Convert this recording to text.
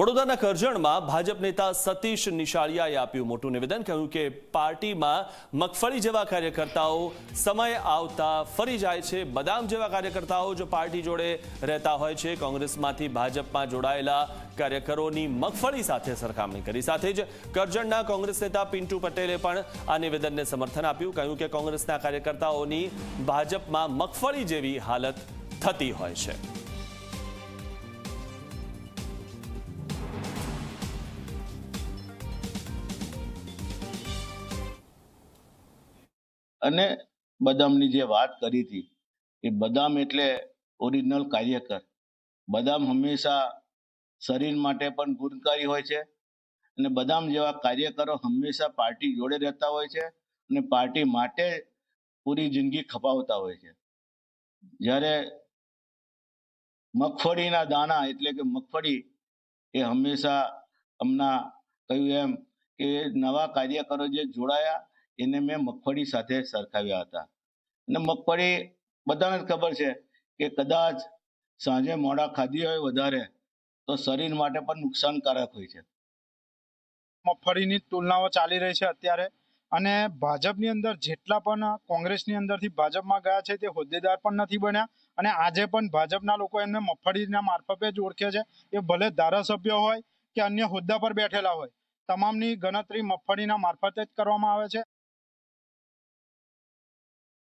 વડોદરાના કરજણમાં ભાજપ નેતા સતીશ નિશાળિયાએ આપ્યું મોટું નિવેદન, કહ્યું કે પાર્ટીમાં મગફળી જેવા કાર્યકર્તાઓ સમય આવતા ફરી જાય છે. બદામ જેવા કાર્યકર્તાઓ જો પાર્ટી જોડે રહેતા હોય છે, કોંગ્રેસમાંથી ભાજપમાં જોડાયેલા કાર્યકરોની મગફળી સાથે સરખામણી કરી. સાથે જ કરજણના કોંગ્રેસ નેતા પિન્ટુ પટેલે પણ આ નિવેદનને સમર્થન આપ્યું, કહ્યું કે કોંગ્રેસના કાર્યકર્તાઓની ભાજપમાં મગફળી જેવી હાલત થતી હોય છે. અને બદામની જે વાત કરી હતી એ બદામ એટલે ઓરિજિનલ કાર્યકર. બદામ હંમેશા શરીર માટે પણ ગુણકારી હોય છે અને બદામ જેવા કાર્યકરો હંમેશા પાર્ટી જોડે રહેતા હોય છે અને પાર્ટી માટે પૂરી જિંદગી ખપાવતા હોય છે. જ્યારે મગફળીના દાણા એટલે કે મગફળી એ હંમેશા હમણાં કહ્યું એમ કે નવા કાર્યકરો જે જોડાયા એને મેં મગફળી સાથે સરખાવ્યા હતા. અને મગફળી, બધાને ખબર છે કે કદાચ સાંજે મોડા ખાધી હોય વધારે, તો શરીર માટે પણ નુકસાનકારક હોય છે. મગફળીની તુલનાઓ ચાલી રહી છે અત્યારે. અને ભાજપની અંદર જેટલા પણ કોંગ્રેસની અંદરથી ભાજપમાં ગયા છે તે હોદ્દેદાર પણ નથી બન્યા. અને આજે પણ ભાજપના લોકો એમને મગફળીના મારફતે જ ઓળખે છે. એ ભલે ધારાસભ્ય હોય કે અન્ય હોદ્દા પર બેઠેલા હોય, તમામની ગણતરી મગફળીના મારફતે જ કરવામાં આવે છે.